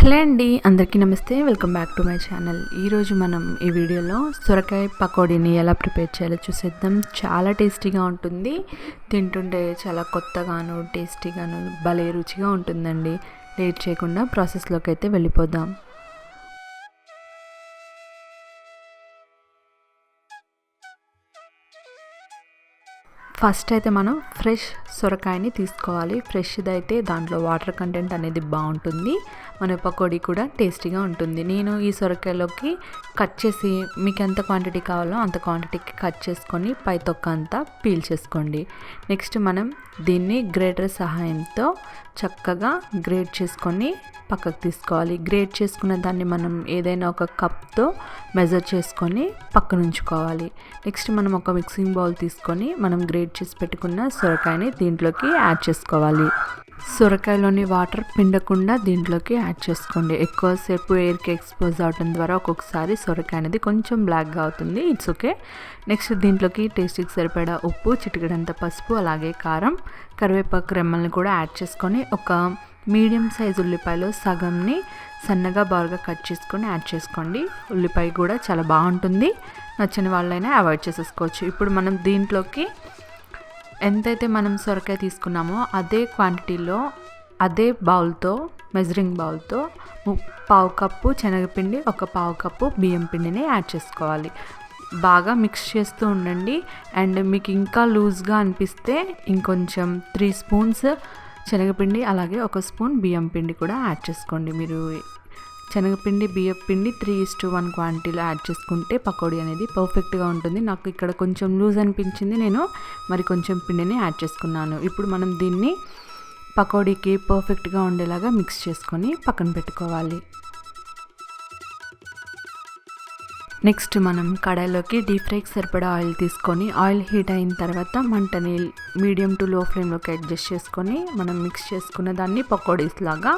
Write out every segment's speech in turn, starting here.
Hello అండి అందరికీ నమస్తే. Welcome back to my channel. ఈరోజు మనం ఈ వీడియోలో సొరకాయ పకోడీని ఎలా ప్రిపేర్ చేయాలో చూసేద్దాం. చాలా టేస్టీగా ఉంటుంది. తింటుంటే చాలా కొత్తగాను టేస్టీగాను భలే రుచిగా ఉంటుందండి. లేట్ చేయకుండా ప్రాసెస్లోకి అయితే వెళ్ళిపోదాం. ఫస్ట్ అయితే మనం ఫ్రెష్ సొరకాయని తీసుకోవాలి. ఫ్రెష్ది అయితే దాంట్లో వాటర్ కంటెంట్ అనేది బాగుంటుంది. మన పకోడీ కూడా టేస్టీగా ఉంటుంది. నేను ఈ సొరకాయలోకి కట్ చేసి మీకు ఎంత క్వాంటిటీ కావాలో అంత క్వాంటిటీకి కట్ చేసుకొని పై తొక్క అంతా పీల్ చేసుకోండి. నెక్స్ట్ మనం దీన్ని గ్రేటర్ సహాయంతో చక్కగా గ్రేట్ చేసుకొని పక్కకు తీసుకోవాలి. గ్రేట్ చేసుకున్న దాన్ని మనం ఏదైనా ఒక కప్తో మెజర్ చేసుకొని పక్కన ఉంచుకోవాలి. నెక్స్ట్ మనం ఒక మిక్సింగ్ బౌల్ తీసుకొని మనం గ్రేట్ చేసి పెట్టుకున్న సొరకాయని దీంట్లోకి యాడ్ చేసుకోవాలి. సొరకాయలోని వాటర్ పిండకుండా దీంట్లోకి యాడ్ చేసుకోండి. ఎక్కువసేపు ఎయిర్కి ఎక్స్పోజ్ అవడం ద్వారా ఒక్కొక్కసారి సొరకాయ అనేది కొంచెం బ్లాక్గా అవుతుంది. ఇట్స్ ఓకే నెక్స్ట్ దీంట్లోకి టేస్ట్కి సరిపడా ఉప్పు చిటికడంత పసుపు అలాగే కారం కరివేపాకు రెమ్మల్ని కూడా యాడ్ చేసుకొని ఒక మీడియం సైజ్ ఉల్లిపాయలు సగంని సన్నగా బాగా కట్ చేసుకొని యాడ్ చేసుకోండి. ఉల్లిపాయ కూడా చాలా బాగుంటుంది. నచ్చని వాళ్ళైనా అవాయిడ్ చేసేసుకోవచ్చు. ఇప్పుడు మనం దీంట్లోకి ఎంతైతే మనం సొరకాయ తీసుకున్నామో అదే క్వాంటిటీలో అదే బౌల్తో మెజరింగ్ బౌల్తో పావు కప్పు శనగపిండి ఒక పావు కప్పు బియ్యం పిండిని యాడ్ చేసుకోవాలి. బాగా మిక్స్ చేస్తూ ఉండండి. అండ్ మీకు ఇంకా లూజ్గా అనిపిస్తే ఇంకొంచెం త్రీ స్పూన్స్ శనగపిండి అలాగే ఒక స్పూన్ బియ్యం పిండి కూడా యాడ్ చేసుకోండి. మీరు శనగపిండి బియ్యం పిండి త్రీ ఇస్ టు వన్ క్వాంటిటీలో యాడ్ చేసుకుంటే పకోడీ అనేది పర్ఫెక్ట్గా ఉంటుంది. నాకు ఇక్కడ కొంచెం లూజ్ అనిపించింది. నేను మరి కొంచెం పిండిని యాడ్ చేసుకున్నాను. ఇప్పుడు మనం దీన్ని పకోడీకి పర్ఫెక్ట్గా ఉండేలాగా మిక్స్ చేసుకొని పక్కన పెట్టుకోవాలి. నెక్స్ట్ మనం కడాయిలోకి డీప్ ఫ్రైకి సరిపడా ఆయిల్ తీసుకొని ఆయిల్ హీట్ అయిన తర్వాత మంటని మీడియం టు లో ఫ్లేమ్లోకి అడ్జస్ట్ చేసుకొని మనం మిక్స్ చేసుకున్న దాన్ని పకోడీస్ లాగా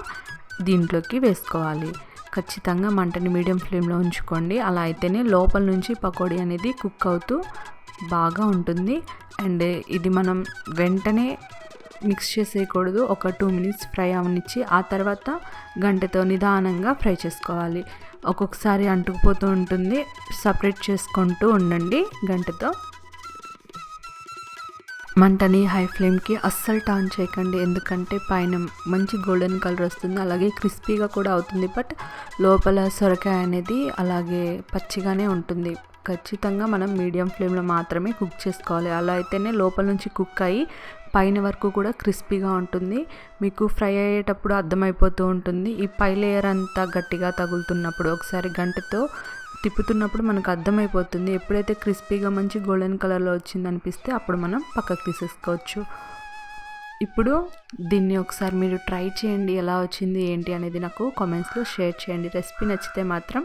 దీంట్లోకి వేసుకోవాలి. ఖచ్చితంగా మంటని మీడియం ఫ్లేమ్లో ఉంచుకోండి. అలా అయితేనే లోపల నుంచి పకోడీ అనేది కుక్ అవుతూ బాగా ఉంటుంది. అండ్ ఇది మనం వెంటనే మిక్స్ చేసేయకూడదు. ఒక టూ మినిట్స్ ఫ్రై అవనిచ్చి ఆ తర్వాత గంటతో నిదానంగా ఫ్రై చేసుకోవాలి. ఒక్కొక్కసారి అంటుకుపోతూ ఉంటుంది. సపరేట్ చేసుకుంటూ ఉండండి గంటతో. మంటని హై ఫ్లేమ్కి అస్సలు టర్న్ చేయకండి. ఎందుకంటే పైన మంచి గోల్డెన్ కలర్ వస్తుంది. అలాగే క్రిస్పీగా కూడా అవుతుంది. బట్ లోపల సొరకాయ అనేది అలాగే పచ్చిగానే ఉంటుంది. ఖచ్చితంగా మనం మీడియం ఫ్లేమ్లో మాత్రమే కుక్ చేసుకోవాలి. అలా అయితేనే లోపల నుంచి కుక్ అయ్యి పైన వరకు కూడా క్రిస్పీగా ఉంటుంది. మీకు ఫ్రై అయ్యేటప్పుడు అర్థమైపోతూ ఉంటుంది. ఈ పై లేయర్ అంతా గట్టిగా తగులుతున్నప్పుడు ఒకసారి గంటతో తిప్పుతున్నప్పుడు మనకు అర్థమైపోతుంది. ఎప్పుడైతే క్రిస్పీగా మంచి గోల్డెన్ కలర్లో వచ్చింది అనిపిస్తే అప్పుడు మనం పక్కకు తీసేసుకోవచ్చు. ఇప్పుడు దీన్ని ఒకసారి మీరు ట్రై చేయండి. ఎలా వచ్చింది ఏంటి అనేది నాకు కామెంట్స్లో షేర్ చేయండి. రెసిపీ నచ్చితే మాత్రం